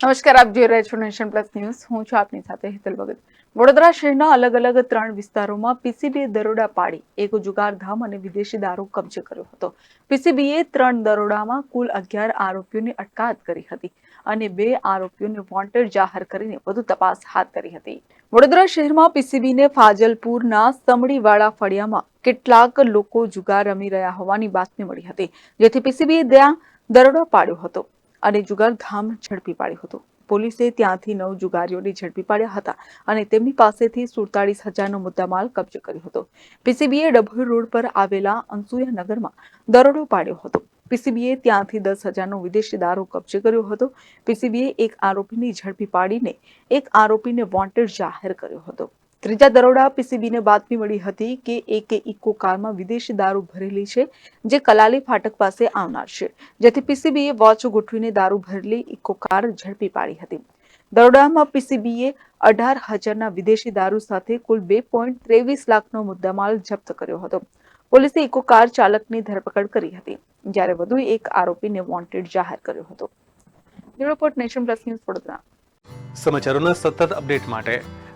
નમસ્કાર, આપ જોઈ રહ્યા છો નેશન પ્લસ ન્યૂઝ. હું છું આપની સાથે હેતલ ભગત. વડોદરા શહેરના અલગ અલગ ત્રણ વિસ્તારોમાં પીસીબીએ દરોડા પાડી. એક જુગારધામ અને વિદેશી દારૂ કબજે કર્યો હતો. પીસીબીએ ત્રણ દરોડામાં કુલ અગિયાર આરોપીઓની અટકાયત કરી હતી અને બે આરોપીઓને વોન્ટેડ જાહેર કરીને વધુ તપાસ હાથ ધરી હતી. વડોદરા શહેરમાં પીસીબીને ફાજલપુરના સમડીવાળા ફળિયામાં કેટલાક લોકો જુગાર રમી રહ્યા હોવાની બાતમી મળી હતી, જેથી પીસીબીએ ત્યાં દરોડો પાડ્યો હતો. અને જુગારધામ ઝડપી પાડ્યું હતું. પોલીસે ત્યાંથી નવ જુગારીઓને ઝડપી પાડ્યા હતા અને તેમની પાસેથી સુડતાલીસ હજારનો મુદ્દામાલ કબજે કર્યો હતો. પીસીબીએ ડભોઈ રોડ પર આવેલા અંસુયા નગરમાં દરોડો પાડ્યો હતો. પીસીબીએ ત્યાંથી દસ હજારનો વિદેશી દારૂ કબજે કર્યો હતો. પીસીબીએ એક આરોપીની ઝડપી પાડીને એક આરોપીને વોન્ટેડ જાહેર કર્યો હતો. ત્રીજા દરોડા પીસીબીને બાતમી મળી હતી કે એક ઇકો કારમાં વિદેશી દારૂ ભરેલી છે, જે કલાલી ફાટક પાસે આવનાર છે. જેથી પીસીબીએ વોચ ગોઠવીને દારૂ ભરેલી ઇકો કાર ઝડપી પાડી હતી. દરોડામાં પીસીબીએ અઢાર હજારના વિદેશી દારૂ સાથે કુલ બે પોઈન્ટ ત્રેવીસ લાખનો મુદ્દામાલ જપ્ત કર્યો હતો. પોલીસે ઇકો કાર ચાલકની ધરપકડ કરી હતી, જ્યારે વધુ એક આરોપીને વોન્ટેડ જાહેર કર્યો હતો. Bureau nation plus news Vadodara. સમાચારોના સતત અપડેટ માટે